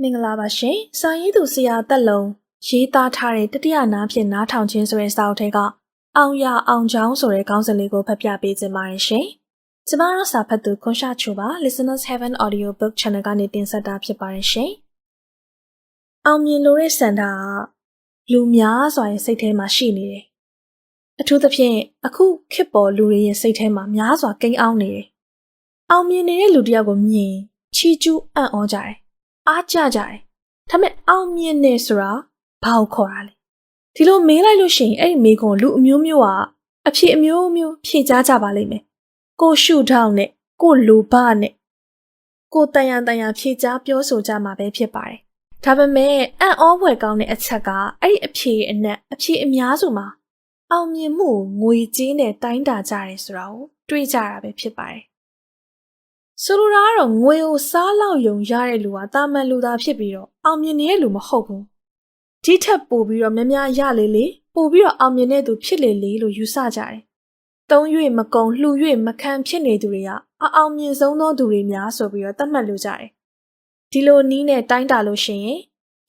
မင်္ဂလာပါရှင်။စာရေးသူဆရာတက်လုံးရေးသားထားတဲ့တတိယနားဖြင့်နားထောင်ခြင်းဆိုတဲ့စာအုပ်ထဲကအောင်ရအောင်ချောင်းဆိုတဲ့ခေါင်းစဉ်လေးကိုဖတ်ပြပေးခြင်းပါတယ်ရှင်။ကျမတို့စာဖတ်သူခွန်ရှာချိုပါ Listeners Heaven Audio Book Channel ကနေတင်ဆက်တာဖြစ်ပါတယ်ရှင်။အောင်မြင်လို့တဲ့စန္ဒာကလူများစွာရဲ့စိတ်ထဲမှာရှိနေတယ်။အထူးသဖြင့်အခုခေတ်ပေါ်လူတွေရဲ့စိတ်ထဲမှာများစွာကိန်းအောင်နေတယ်။အောင်မြင်နေတဲ့လူတစ်ယောက်ကိုမြင်ချီကျူးအံ့ဩကြတယ်။ အားကြကြတယ်။ဒါပေမဲ့အောင်မြင်နေဆိုတာဘာကိုခေါ်တာလဲ။ဒီလိုမေးလိုက်လို့ရှိရင်အဲ့ဒီမေးခွန်းလူအမျိုးမျိုးကအဖြေအမျိုးမျိုးဖြေကြကြပါလိမ့်မယ်။ကိုရှုထောင်းနဲ့ကိုလူဘနဲ့ကိုတန်ရန်တန်ရန်ဖြေကြပြောဆိုကြမှာပဲဖြစ်ပါတယ်။ဒါပေမဲ့အံ့ဩဖွယ်ကောင်းတဲ့အချက်ကအဲ့ဒီအဖြေအနက်အဖြေအများစုမှာအောင်မြင်မှုကိုငွေကြေးနဲ့တိုင်းတာကြတယ်ဆိုတာကိုတွေးကြတာပဲဖြစ်ပါတယ်။ ဆိုလိုတာကတော့ငွေကိုစားလောက်ယုံရတဲ့လူကတာမန်လူသားဖြစ်ပြီးတော့အောင်မြင်နေတဲ့လူမဟုတ်ဘူး။ဒီထက်ပိုပြီးတော့များများရလေလေပိုပြီးတော့အောင်မြင်တဲ့သူဖြစ်လေလေလို့ယူဆကြတယ်။တုံး၍မကုံလှူ၍မခံဖြစ်နေသူတွေကအအောင်မြင်ဆုံးသောသူတွေများဆိုပြီးတော့သတ်မှတ်လို့ကြတယ်။ဒီလိုနီးနဲ့တိုင်းတာလို့ရှိရင်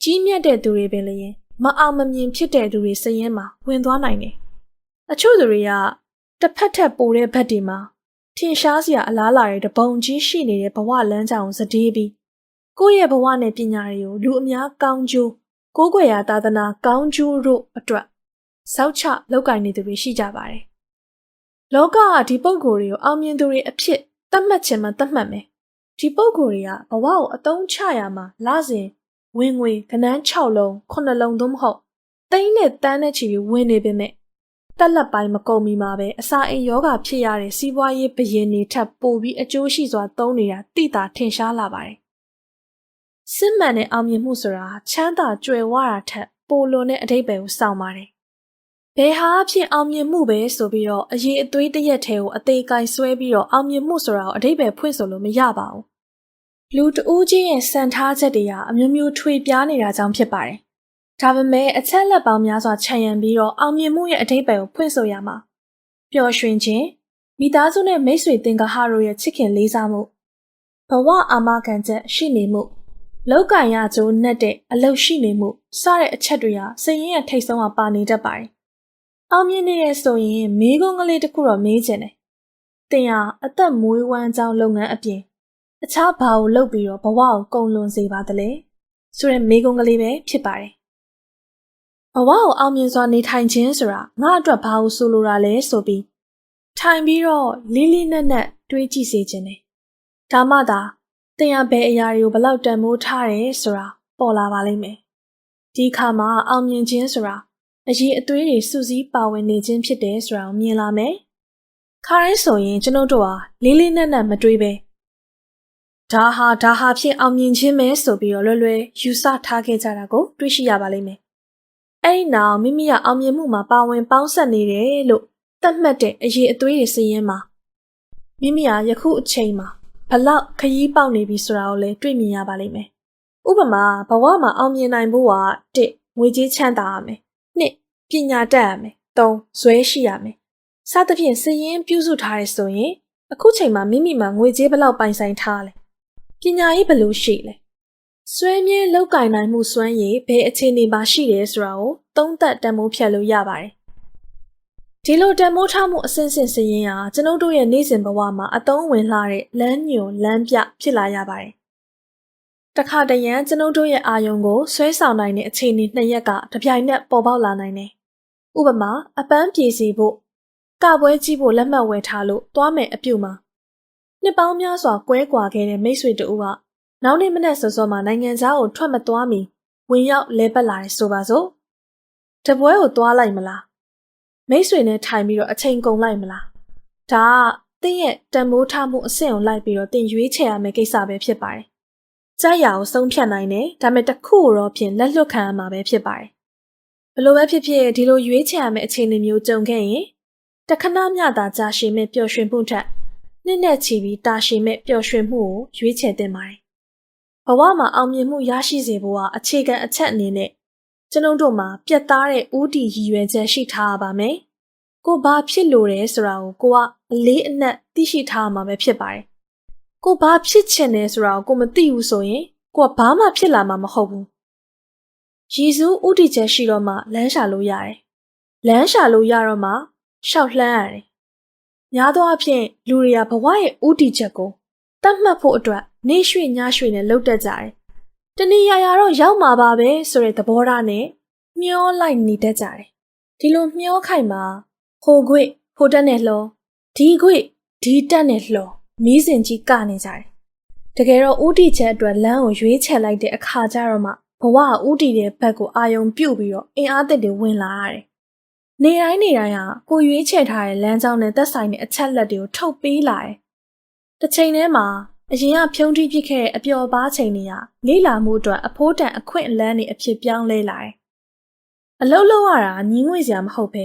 ကြီးမြတ်တဲ့သူတွေပင်လျင်မအောင်မမြင်ဖြစ်တဲ့သူတွေစရင်မှာဝင်သွားနိုင်တယ်။အချို့သူတွေကတစ်ဖက်ထက်ပိုတဲ့ဘက်တွေမှာ ထင်ရှားစရာအလားလာတဲ့တပုံကြီးရှိနေတဲ့ဘဝလမ်းကြောင်းကိုစတေးပြီးကိုယ့်ရဲ့ဘဝနဲ့ပညာတွေကိုလူအများကောင်းကျိုးကိုးကွယ်ရာသာသနာကောင်းကျိုးတို့အတွက်စောက်ချလောက်ကင်နေသူတွေရှိကြပါတယ်။လောကကဒီပုံကိုယ်တွေကိုအောင်မြင်သူတွေအဖြစ်သတ်မှတ်ခြင်းမှသတ်မှတ်မယ်။ဒီပုံကိုယ်တွေကဘဝကိုအသုံးချရမှာလစဉ်ဝင်ငွေကနန်း6လုံး9လုံးသို့မဟုတ်တိန်းနဲ့တန်းနဲ့ချီပြီးဝင်နေပေမဲ့ တက်လက်ပိုင်းမကုန်မီမှာပဲအစာအိမ်ယောဂဖြစ်ရတဲ့စီးပွားရေးဘရင်တွေထပ်ပိုပြီးအကျိုးရှိစွာသုံးနေတာတိတာထင်ရှားလာပါတယ်။စစ်မှန်တဲ့အောင်မြင်မှုဆိုတာချမ်းသာကြွယ်ဝတာထက်ပိုလွန်တဲ့အဓိပ္ပာယ်ကိုစောင့်ပါတယ်။ဘယ်ဟာအဖြစ်အောင်မြင်မှုပဲဆိုပြီးတော့အရေးအသွေးတစ်ရက်ထဲကိုအသေးကင်ဆွဲပြီးတော့အောင်မြင်မှုဆိုတာကိုအဓိပ္ပာယ်ဖွင့်ဆိုလို့မရပါဘူး။လူတဦးချင်းရဲ့စံထားချက်တွေကအမျိုးမျိုးထွေပြားနေတာကြောင့်ဖြစ်ပါတယ်။ ဒါပေမဲ့အချက်လက်ပေါင်းများစွာခြံရံပြီးတော့အောင်မြင်မှုရဲ့အဓိပ္ပာယ်ကိုဖွင့်ဆိုရမှာပျော်ရွှင်ခြင်းမိသားစုနဲ့မိတ်ဆွေတင်ကဟာတို့ရဲ့ချစ်ခင်လေးစားမှုဘဝအာမခံချက်ရှိနေမှုလောက်ကင်ရကျိုးနဲ့တဲ့အလုပ်ရှိနေမှုစတဲ့အချက်တွေဟာစရင်ရဲ့ထိတ်ဆုံးကပါနေတတ်ပါတယ်။အောင်မြင်နေတဲ့ဆိုရင်မေးခွန်းကလေးတစ်ခုတော့မေးချင်တယ်။တင်ဟာအသက်မွေးဝမ်းကြောင်းလုပ်ငန်းအပြင်အခြားဘာကိုလုပ်ပြီးတော့ဘဝကိုကုန်လွန်စေပါသလဲဆိုတဲ့မေးခွန်းကလေးပဲဖြစ်ပါတယ် ဘဝကိုအောင်မြင်စွာနေထိုင်ခြင်းဆိုတာငါအတွက်ဘာလို့ဆိုလိုတာလဲဆိုပြီးထိုင်ပြီးတော့လေးလေးနက်နက်တွေးကြည့်စေခြင်းနဲ့ဒါမှသာတင်ရဘယ်အရာတွေကိုဘလောက်တန်မိုးထားတယ်ဆိုတာပေါ်လာပါလိမ့်မယ်ဒီခါမှာအောင်မြင်ခြင်းဆိုတာအရေးအသွေးတွေစုစည်းပါဝင်နေခြင်းဖြစ်တယ်ဆိုတာကိုမြင်လာမယ်ခါတိုင်းဆိုရင်ကျွန်ုပ်တို့ဟာလေးလေးနက်နက်မတွေးပဲဒါဟာဒါဟာဖြင့်အောင်မြင်ခြင်းပဲဆိုပြီးတော့လွယ်လွယ်ယူဆထားခဲ့ကြတာကိုတွေးရှိရပါလိမ့်မယ် အဲ့ဒီနောက်မိမိကအောင်မြင်မှုမှာပါဝင်ပေါင်းဆက်နေတယ်လို့သတ်မှတ်တဲ့အရေးအသွေးတွေစည်ရင်းမှာမိမိဟာယခုအချိန်မှာဘလောက်ခရီးပေါက်နေပြီဆိုတာကိုလည်းတွေ့မြင်ရပါလိမ့်မယ်။ဥပမာဘဝမှာအောင်မြင်နိုင်ဖို့က1ငွေကြေးချမ်းသာရမယ်။2ပညာတတ်ရမယ်။3ဇွဲရှိရမယ်။စသဖြင့်စည်ရင်းပြုစုထားရဆိုရင်အခုချိန်မှာမိမိမှာငွေကြေးဘလောက်ပိုင်ဆိုင်ထားလဲ။ပညာရေးဘယ်လိုရှိလဲ စွဲမြဲလောက်ကင်နိုင်မှုစွမ်းရည်ဘယ်အခြေအနေမှာရှိတယ်ဆိုတာကိုသုံးသပ်တန်မိုးဖြတ်လို့ရပါတယ်။ဒီလိုတန်မိုးထားမှုအစဉ်စဉ်စရင်ဟာကျွန်ုပ်တို့ရဲ့နေ့စဉ်ဘဝမှာအသုံးဝင်လာတဲ့လမ်းညွန်လမ်းပြဖြစ်လာရပါတယ်။တခါတရံကျွန်ုပ်တို့ရဲ့အာယုံကိုဆွဲဆောင်နိုင်တဲ့အခြေအနေနှစ်ရက်ကတပြိုင်နက်ပေါ်ပေါက်လာနိုင်တယ်။ဥပမာအပန်းပြေစီဖို့ကပွဲကြည့်ဖို့လက်မှတ်ဝယ်ထားလို့သွားမယ်အပြုတ်မှာနှစ်ပေါင်းများစွာကွဲကွာခဲ့တဲ့မိတ်ဆွေတူက နောက်နေ့မနက်စောစောမှနိုင်ငံသားကိုထွက်မသွားမီဝင်ရောက်လဲပတ်လာတယ်ဆိုပါစို့တပွဲကိုသွားလိုက်မလားမိတ်ဆွေနဲ့ထိုင်ပြီးတော့အချိန်ကုန်လိုက်မလားဒါကတင်းရဲ့တန်မိုးထားမှုအဆင့်ကိုလိုက်ပြီးတော့တင်ရွေးချယ်ရမယ့်ကိစ္စပဲဖြစ်ပါတယ်ကြိုက်ရအောင်ဆုံးဖြတ်နိုင်တယ်ဒါပေမဲ့တစ်ခုတော့ဖြင့်လက်လွတ်ခံရမှာပဲဖြစ်ပါတယ်ဘလို့ပဲဖြစ်ဖြစ်ဒီလိုရွေးချယ်ရမယ့်အခြေအနေမျိုးကြုံခဲ့ရင်တခဏမျှသာကြာရှည်မဲ့ပျော်ရွှင်မှုထက်နှစ်နဲ့ချီပြီးတာရှည်မဲ့ပျော်ရွှင်မှုကိုရွေးချယ်သင့်ပါတယ် ဘဝမှာအောင်မြင်မှုရရှိစေဖို့ဟာအခြေခံအချက်အနေနဲ့ကျွန်ုပ်တို့မှာပြတ်သားတဲ့ဥတီရည်ရွယ်ချက်ရှိထားရပါမယ်။ကိုဘာဖြစ်လို့လဲဆိုတာကိုကိုကအလေးအနက်သိရှိထားမှာပဲဖြစ်ပါတယ်။ကိုဘာဖြစ်ချင်တယ်ဆိုတာကိုကိုမသိဘူးဆိုရင်ကိုကဘာမှဖြစ်လာမှာမဟုတ်ဘူးယေရှုဥတီချက်ရှိတော့မှလမ်းရှာလို့ရတယ်လမ်းရှာလို့ရတော့မှရှောက်လှမ်းရတယ်များသောအားဖြင့်လူတွေကဘဝရဲ့ဥတီချက်ကိုတတ်မှတ်ဖို့အတွက် နေရွှေ့ညရွှေ့နဲ့လှုပ်တက်ကြတယ်တနည်းရာရာတော့ရောက်မှာပါပဲဆိုတဲ့သဘောထားနဲ့မျောလိုက်နေတတ်ကြတယ်ဒီလိုမျောခိုင်မှာဟိုခွေဟိုတက်နဲ့လှောဒီခွေဒီတက်နဲ့လှောမီးစင်ကြီးကနေကြတယ်တကယ်တော့ဥတီချက်အတွက်လမ်းကိုရွေးချယ်လိုက်တဲ့အခါကျတော့မှဘဝဥတီတဲ့ဘက်ကိုအာယုံပြုတ်ပြီးတော့အင်အားသစ်တွေဝင်လာရတယ်နေတိုင်းနေတိုင်းဟာကိုရွေးချယ်ထားတဲ့လမ်းကြောင်းနဲ့သက်ဆိုင်တဲ့အချက်လက်တွေကိုထုတ်ပေးလာတယ်တစ်ချိန်တည်းမှာ အရင်ကဖြုံးထိဖြစ်ခဲ့တဲ့အပျော်ပါချိန်တွေကလေးလာမှုအတွက်အဖိုးတန်အခွင့်အလန်းတွေအဖြစ်ပြောင်းလဲလာတယ်။အလုံးလုံးရတာညီငွေစရာမဟုတ်ပဲ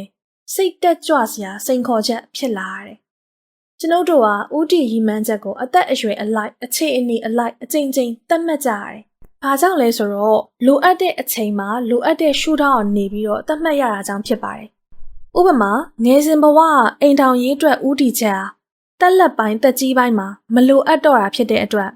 စိတ်တက်ကြွစရာစိန်ခေါ်ချက်ဖြစ်လာရတယ်။ကျွန်ုပ်တို့ဟာဥတီရီမန်းချက်ကိုအသက်အရွယ်အလိုက်အခြေအနေအလိုက်အချိန်ချင်းသတ်မှတ်ကြရတယ်။ဘာကြောင့်လဲဆိုတော့လိုအပ်တဲ့အချိန်မှာလိုအပ်တဲ့ရှုထောင့်နေပြီးတော့သတ်မှတ်ရတာကြောင့်ဖြစ်ပါတယ်။ဥပမာငယ်စဉ်ဘဝအိမ်ထောင်ရေးအတွက်ဥတီချက်ဟာ တက်လက်ပိုင်းတက်ကြီးပိုင်းမှာမလိုအပ်တော့တာဖြစ်တဲ့အတွက်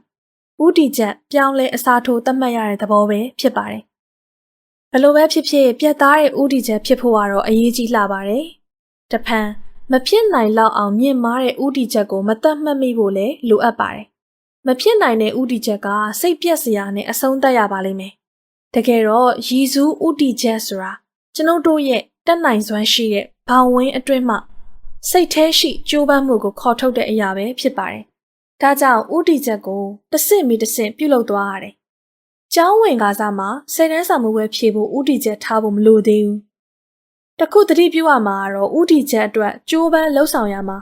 ဥတီချက်ပြောင်းလဲအစားထိုးသတ်မှတ်ရတဲ့သဘောပဲဖြစ်ပါတယ်။ဘလို့ပဲဖြစ်ဖြစ်ပြတ်သားတဲ့ဥတီချက်ဖြစ်ဖို့ကတော့အရေးကြီးလှပါတယ်။တဖန်မဖြစ်နိုင်လောက်အောင်မြင့်မားတဲ့ဥတီချက်ကိုမတတ်မှတ်မိဖို့လည်းလိုအပ်ပါတယ်။မဖြစ်နိုင်တဲ့ဥတီချက်ကစိတ်ပြက်စရာနဲ့အဆုံးသတ်ရပါလိမ့်မယ်။တကယ်တော့ရည်စူးဥတီချက်ဆိုတာကျွန်ုပ်တို့ရဲ့တက်နိုင်စွမ်းရှိတဲ့ဘောင်ဝင်းအတွင်းမှ စိတ်แท้ရှိကြိုးပမ်းမှုကိုခေါ်ထုတ်တဲ့အရာပဲဖြစ်ပါတယ်။ဒါကြောင့်ဥတီချက်ကိုတဆင့်မီတဆင့်ပြုလုပ်သွားရတယ်။ကျောင်းဝင်ကားစားမှာစိတ်တန်းဆောင်မှုပဲဖြေဖို့ဥတီချက်ထားဖို့မလိုသေးဘူး။တခုတတိပြုရမှာကတော့ဥတီချက်အတွက်ကြိုးပမ်းလှုပ်ဆောင်ရမှာ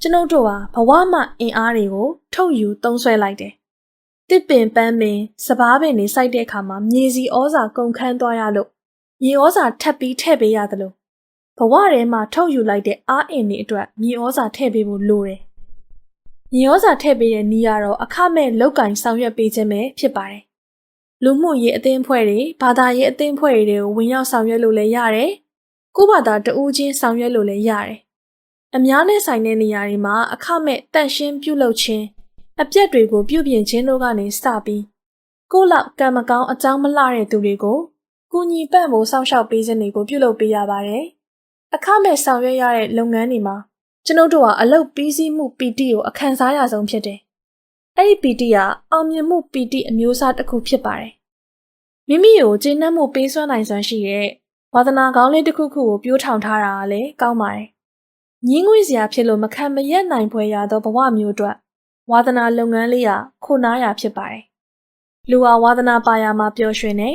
ကျွန်ုပ်တို့ဟာဘဝမှအင်အားတွေကိုထုတ်ယူသုံးဆွဲလိုက်တယ်။တစ်ပင်ပန်းပင်စပားပင်တွေစိုက်တဲ့အခါမှာမြေစီဩဇာကုန်ခန်းသွားရလို့မြေဩဇာထပ်ပြီးထည့်ပေးရတယ်လို့ ဘဝထဲမှာထုတ်ယူလိုက်တဲ့အားအင်တွေအတွက်မြေဩဇာထည့်ပေးဖို့လိုတယ်။မြေဩဇာထည့်ပေးတဲ့နည်းကတော့အခမဲ့လောက်ကင်ဆောင်ရွက်ပေးခြင်းပဲဖြစ်ပါတယ်။လူမှုရေးအသင်းအဖွဲ့တွေဘာသာရေးအသင်းအဖွဲ့တွေကိုဝင်ရောက်ဆောင်ရွက်လို့လည်းရတယ်။ကိုယ့်ဘာသာတဦးချင်းဆောင်ရွက်လို့လည်းရတယ်။အများနဲ့ဆိုင်တဲ့နေရာတွေမှာအခမဲ့တန့်ရှင်းပြုလုပ်ခြင်းအပြက်တွေကိုပြုပြင်ခြင်းတို့ကနေစပြီးကိုယ့်လောက်ကံမကောင်းအကြောင်းမလှတဲ့သူတွေကိုကူညီပံ့ပိုးစောင့်ရှောက်ပေးခြင်းတွေကိုပြုလုပ်ပေးရပါတယ်။ အခမဲ့ဆောင်ရွက်ရတဲ့လုပ်ငန်းတွေမှာကျွန်ုပ်တို့ဟာအလုပ်ပြီးစီးမှုပီတိကိုအခန်းစားရဆုံးဖြစ်တယ်။အဲ့ဒီပီတိကအောင်မြင်မှုပီတိအမျိုးအစားတစ်ခုဖြစ်ပါတယ်။မိမိကိုကျေနပ်မှုပေးစွမ်းနိုင်စွမ်းရှိတဲ့ဝါသနာကောင်းလေးတစ်ခုခုကိုပြိုးထောင်ထားတာကလည်းကောင်းပါတယ်။ညင်းငွေစရာဖြစ်လို့မခံမရက်နိုင်ဖွယ်ရသောဘဝမျိုးအတွက်ဝါသနာလုပ်ငန်းလေးဟာခိုနားရာဖြစ်ပါတယ်။လူဟာဝါသနာပါရမှာပျော်ရွှင်နေ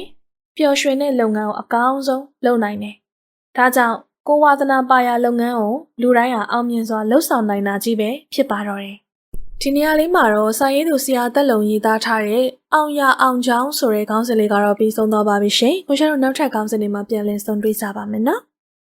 ပျော်ရွှင်တဲ့လုပ်ငန်းကိုအကောင်းဆုံးလုပ်နိုင်တယ်။ဒါကြောင့် ကိုဝါသနာပါရလုပ်ငန်းကိုလူတိုင်းဟာအောင်မြင်စွာလှုပ်ဆောင်နိုင်တာကြီးပဲဖြစ်ပါတော့တယ်။ဒီနေရာလေးမှာတော့စာရေးသူဆရာတက်လုံရေးသားထားတဲ့အောင်ရအောင်ချောင်းဆိုတဲ့ခေါင်းစဉ်လေးကတော့ပြီးဆုံးသွားပါပြီရှင်။ကိုရှာတို့နောက်ထပ်ခေါင်းစဉ်တွေမှာပြန်လည်ဆုံတွေ့ကြပါမယ်နော်။